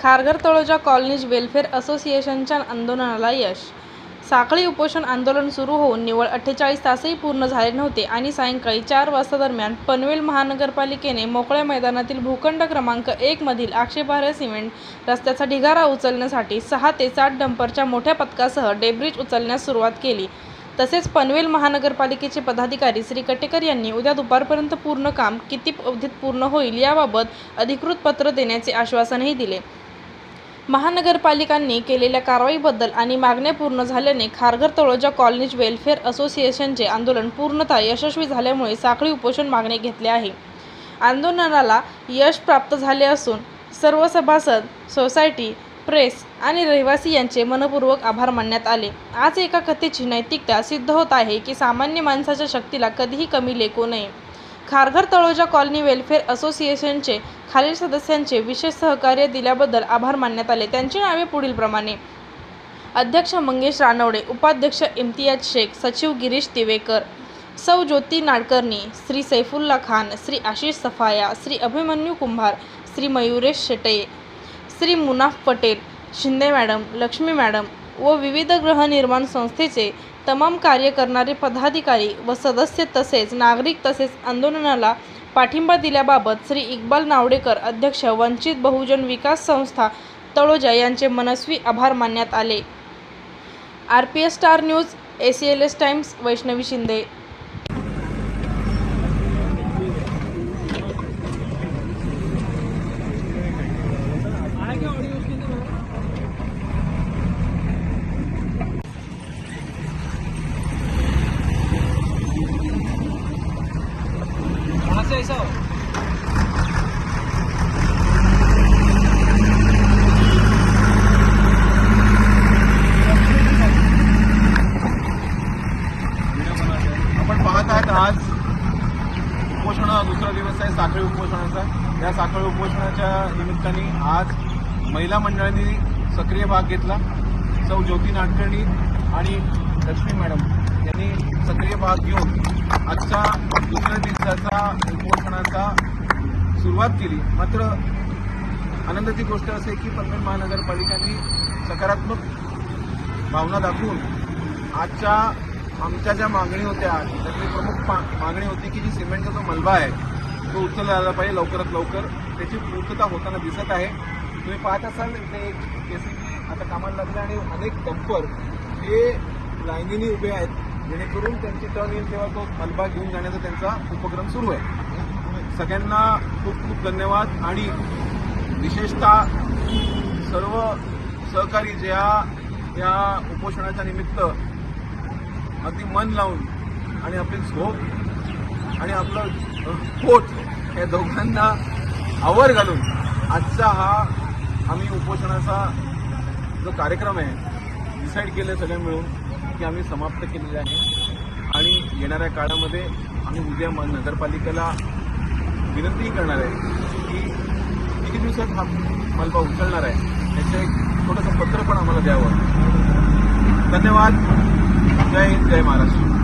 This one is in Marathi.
खारघर तळोजा कॉलनीज वेलफेअर असोसिएशनच्या आंदोलनाला यश. साखळी उपोषण आंदोलन सुरू होऊन निवळ अठ्ठेचाळीस तासही पूर्ण झाले नव्हते आणि सायंकाळी चार वाजता दरम्यान पनवेल महानगरपालिकेने मोकळ्या मैदानातील भूखंड क्रमांक एकमधील आक्षेपार्ह सिमेंट रस्त्याचा ढिगारा उचलण्यासाठी सहा ते सात डंपरच्या मोठ्या पथकासह डेब्रिज उचलण्यास सुरुवात केली. तसेच पनवेल महानगरपालिकेचे पदाधिकारी श्री कटेकर यांनी उद्या दुपारपर्यंत पूर्ण काम किती अवधीत पूर्ण होईल याबाबत अधिकृत पत्र देण्याचे आश्वासनही दिले. महानगरपालिकांनी केलेल्या कारवाईबद्दल आणि मागण्या पूर्ण झाल्याने खारघर तळोजा कॉलनीज वेलफेअर असोसिएशनचे आंदोलन पूर्णतः यशस्वी झाल्यामुळे साखळी उपोषण मागणे घेतले आहे. आंदोलनाला यश प्राप्त झाले असून सर्व सभासद सोसायटी प्रेस आणि रहिवासी यांचे मनपूर्वक आभार मानण्यात आले. आज एका कथेची नैतिकता सिद्ध होत आहे की सामान्य माणसाच्या शक्तीला कधीही कमी लेखू नये. खारघर तळोजा कॉलनी वेलफेअर असोसिएशनचे खालील सदस्यांचे विशेष सहकार्य दिल्याबद्दल आभार मानण्यात आले. त्यांची नावे पुढीलप्रमाणे. अध्यक्ष मंगेश रानवडे उपाध्यक्ष इम्तियाज शेख सचिव गिरीश तिवेकर सौ ज्योती नाडकर्णी श्री सैफुल्ला खान श्री आशिष सफाया श्री अभिमन्यू कुंभार श्री मयुरेश शेटये श्री मुनाफ पटेल शिंदे मॅडम लक्ष्मी मॅडम व विविध गृहनिर्माण संस्थेचे तमाम कार्य करणारे पदाधिकारी व सदस्य तसेच नागरिक तसेच आंदोलनाला पाठिंबा दिल्याबाबत श्री इक्बाल नावडेकर अध्यक्ष वंचित बहुजन विकास संस्था तळोजा यांचे मनस्वी आभार मानण्यात आले. R P S star news S C L S Times Vaishnavi Shinde. से आपण पाहत आहात आज उपोषणा दुसरा दिवस आहे साखळी उपोषणाचा. या साखळी उपोषणाच्या निमित्ताने आज महिला मंडळांनी सक्रिय भाग घेतला. सौ ज्योती नाडकर्णी आणि लक्ष्मी मॅडम यांनी सक्रिय भाग घेऊन आजच्या त्याचा उपोषणाचा सुरुवात केली. मात्र आनंदाची गोष्ट असे की पनवेल महानगरपालिकांनी सकारात्मक भावना दाखवून आजच्या आमच्या ज्या मागणी होत्या त्यातली प्रमुख मा- मागणी होती की जी सिमेंटचा जो मलबा आहे तो उचलला आला पाहिजे लवकरात लवकर. त्याची पूर्तता होताना दिसत आहे. तुम्ही पाहत असाल इथे एक केसीबी आता कामाला लागले आणि अनेक डंपर हे लाईनीने उभे आहेत. जेणेकरून त्यांची टर्न येईल तेव्हा तो मलबा घेऊन जाण्याचा त्यांचा उपक्रम सुरू आहे. सगळ्यांना खूप खूप धन्यवाद आणि विशेषतः सर्व सहकारी ज्या या उपोषणाच्या निमित्त अगदी मन लावून आणि आपली झोप आणि आपलं पोट या दोघांना आवर घालून आजचा हा आम्ही उपोषणाचा जो कार्यक्रम आहे डिसाईड केलं सगळं मिळून. की आम्ही समाप्त केलेला आहे. आणि येणाऱ्या काळामध्ये आम्ही उद्या नगरपालिकेला विनंतीही करणार आहे की किती दिवसात हा मलबा उचलणार आहे त्याचं एक छोटंसं पत्र पण आम्हाला द्यावं. धन्यवाद. जय हिंद जय महाराष्ट्र.